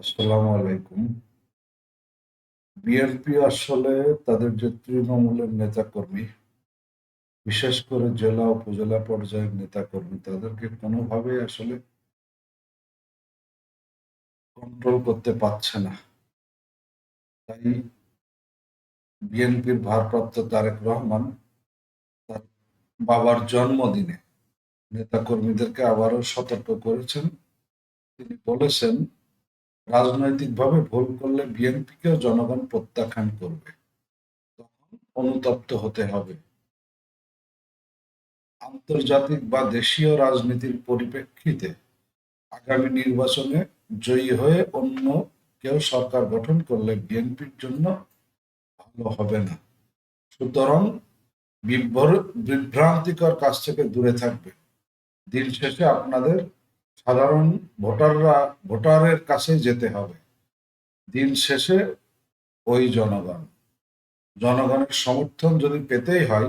আসসালামু আলাইকুম। বিএনপি আসলে তাদের যে তৃণমূলের নেতাকর্মী, বিশেষ করে জেলা উপজেলা পর্যায়ের নেতাকর্মী, তাদেরকে আসলে কন্ট্রোল করতে পারছে না। তাই বিএনপির ভারপ্রাপ্ত তারেক রহমান তার বাবার জন্মদিনে নেতাকর্মীদেরকে আবারও সতর্ক করেছেন। তিনি বলেছেন রাজনৈতিকভাবে ভুল করলে বিএনপিকেও জনগণ প্রত্যাখ্যান করবে। তখন অনুতপ্ত হতে হবে। আন্তর্জাতিক বা দেশীয় রাজনীতির পরিপ্রেক্ষিতে আগামী নির্বাচনে জয়ী হয়ে অন্য কেউ সরকার গঠন করলে বিএনপির জন্য ভালো হবে না। সুতরাং বিভ্র- বিভ্রান্তিকর কাজ থেকে দূরে থাকবে। দিন শেষে আপনাদের সাধারণ ভোটাররা, ভোটারের কাছে যেতে হবে। দিন শেষে ওই জনগণ। জনগণের সমর্থন যদি পেতেই হয়,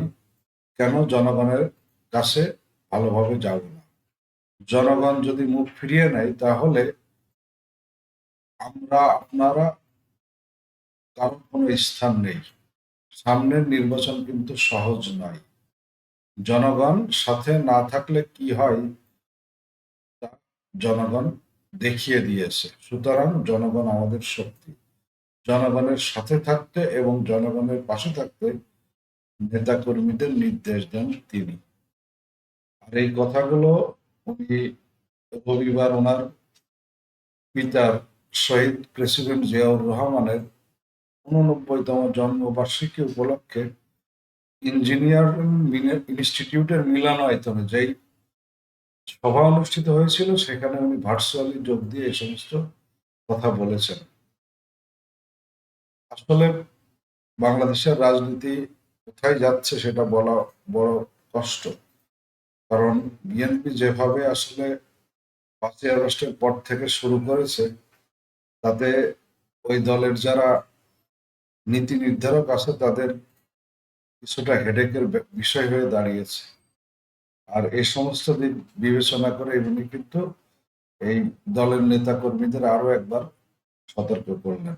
কেন জনগণের কাছে ভালোভাবে যাবে না? জনগণ যদি মুখ ফিরিয়ে নেয়, তাহলে আমরা, আপনারা কারোর কোনো স্থান নেই। সামনের নির্বাচন কিন্তু সহজ নয়। জনগণ সাথে না থাকলে কি হয়? জনগণ দেখিয়ে দিয়েছে। সুতরাং জনগণ আমাদের শক্তি। জনগণের সাথে থাকতে এবং জনগণের পাশে থাকতে নেতাকর্মীদের নির্দেশ দেন তিনি। আর এই কথাগুলো উনি রবিবার ওনার পিতার শহীদ প্রেসিডেন্ট জিয়াউর রহমানের উননব্বইতম জন্মবার্ষিকী উপলক্ষে ইঞ্জিনিয়ারিং ইনস্টিটিউটের মিলনায়তনে, যেই সভা অনুষ্ঠিত হয়েছিল, সেখানে উনি ভার্চুয়ালি যোগ দিয়ে এই সমস্ত কথা বলেছেন। আসলে বাংলাদেশের রাজনীতি কোথায় যাচ্ছে সেটা বলা বড় কষ্ট। কারণ বিএনপি যেভাবে আসলে পাঁচই আগস্টের পর থেকে শুরু করেছে, তাতে ওই দলের যারা নীতি নির্ধারক আছে, তাদের কিছুটা হেডেকের বিষয় হয়ে দাঁড়িয়েছে। আর এই সমস্ত দিক বিবেচনা করে উনি কিন্তু এই দলের নেতা কর্মীদের আরও একবার সতর্ক করলেন।